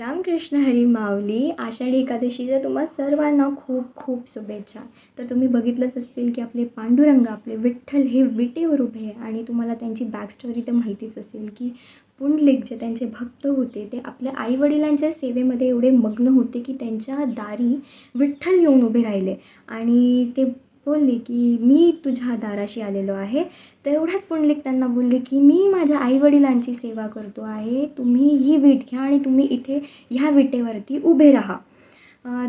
रामकृष्ण हरी माऊली आषाढी एकादशीच्या तुम्हा सर्वांना खूप खूप शुभेच्छा तर तुम्ही बघितलंच असतील की आपले पांडुरंग आपले विठ्ठल हे विटेवर उभे आहे आणि तुम्हाला त्यांची बॅकस्टोरी तर माहितीच असेल की पुंडलिक जे त्यांचे भक्त होते ते आपल्या आईवडिलांच्या सेवेमध्ये एवढे मग्न होते की त्यांच्या दारी विठ्ठल येऊन उभे राहिले आणि ते बोलले की मी तुझ्या दाराशी आलेलो आहे. तेवढ्यात पुंडलिक त्यांना बोलले की मी माझ्या आईवडिलांची सेवा करतो आहे. तुम्ही ही वीट घ्या आणि तुम्ही इथे ह्या विटेवरती उभे राहा.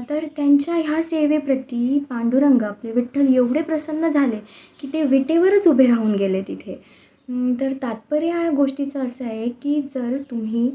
तर त्यांच्या ह्या सेवेप्रती पांडुरंग आपले विठ्ठल एवढे प्रसन्न झाले की ते विटेवरच उभे राहून गेले तिथे. तर तात्पर्य ह्या गोष्टीचं असं आहे की जर तुम्ही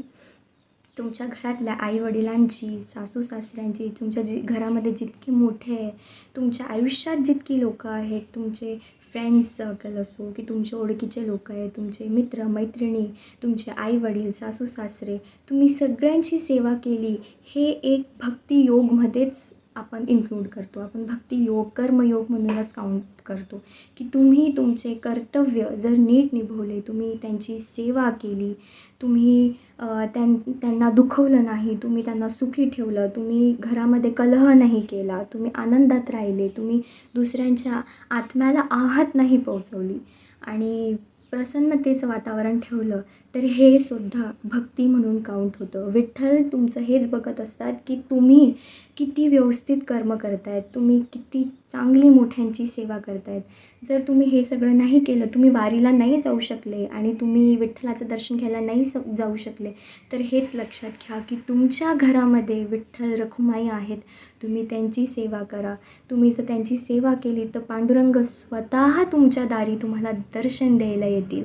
तुमच्या घरातल्या आईवडिलांची सासू सासऱ्यांची तुमच्या जी घरामध्ये जितके मोठे आहे तुमच्या आयुष्यात जितकी लोकं आहेत तुमचे फ्रेंड्स सर्कल असो की तुमचे ओळखीचे लोक आहेत तुमचे मित्र मैत्रिणी तुमचे आईवडील सासू सासरे तुम्ही सगळ्यांची सेवा केली हे एक भक्तियोगमध्येच आपण इन्क्लूड करतो. आपण भक्ती योग कर्मयोग म्हणूनच काउंट करतो. की तुम्ही तुमचे कर्तव्य जर नीट निभवले तुम्ही त्यांची सेवा केली तुम्ही त्यां त्यांना दुखवलं नाही तुम्ही त्यांना सुखी ठेवलं तुम्ही घरामध्ये कलह नाही केला तुम्ही आनंदात राहिले तुम्ही दुसऱ्यांच्या आत्म्याला आहात नाही पोहोचवली आणि प्रसन्नतेचं वातावरण ठेवलं तर हे सुद्धा भक्ती म्हणून काउंट होतं. विठ्ठल तुमचं हेच बघत असतात की तुम्ही किती व्यवस्थित कर्म करतायत तुम्ही किती चांगली मोठ्यांची सेवा करतायत. जर तुम्ही हे सगळं नाही केलं तुम्ही वारीला नाही जाऊ शकले आणि तुम्ही विठ्ठलाचं दर्शन घ्यायला नाही स जाऊ शकले तर हेच लक्षात घ्या की तुमच्या घरामध्ये विठ्ठल रखुमाई आहेत. तुम्ही त्यांची सेवा करा. तुम्ही जर त्यांची सेवा केली तर पांडुरंग स्वतः तुमच्या दारी तुम्हाला दर्शन द्यायला येतील.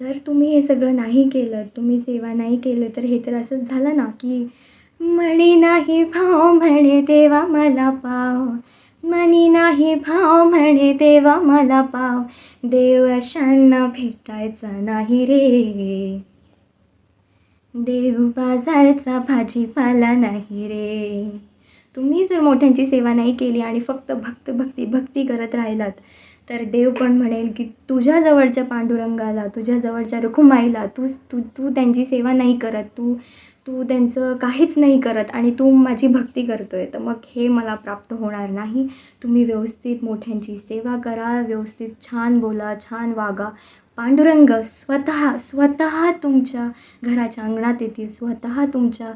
जर तुम्ही हे सगळं नाही केलं तुम्ही सेवा नाही केलं तर हे तर असंच झालं ना की म्हणे नाही भाव म्हणे देवा मला पाव. मनी नाही भाव म्हणे देवा मला पाव. देव अशांना भेटायचा नाही रे. देव बाजारचा भाजीपाला नाही रे. तुम्ही जर मोठ्यांची सेवा नाही केली आणि फक्त भक्त भक्ती भक्ती करत राहिलात तर देव पण म्हणेल की तुझ्या जवळच्या पांडुरंगाला तुझ्या जवळच्या रुखुमाईला तू तू तू त्यांची सेवा नाही करत तू तू त्यांचं काहीच नाही करत आणि तू माझी भक्ती करतो आहे तर मग हे मला प्राप्त होणार नाही. तुम्ही व्यवस्थित मोठ्यांची सेवा करा व्यवस्थित छान बोला छान वागा. पांडुरंग स्वतः स्वतः तुमच्या घराच्या अंगणात येतील स्वतः तुमच्या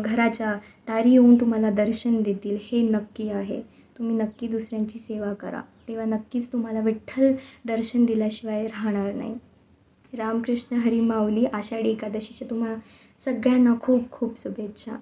घराच्या दारी येऊन तुम्हाला दर्शन देतील. हे नक्की आहे. तुम्ही नक्की दुसऱ्यांची सेवा करा. तेव्हा नक्कीच तुम्हाला विठ्ठल दर्शन दिल्याशिवाय राहणार नाही. रामकृष्ण हरी माऊली आषाढी एकादशीच्या तुम्हा सगळ्यांना खूप खूप शुभेच्छा.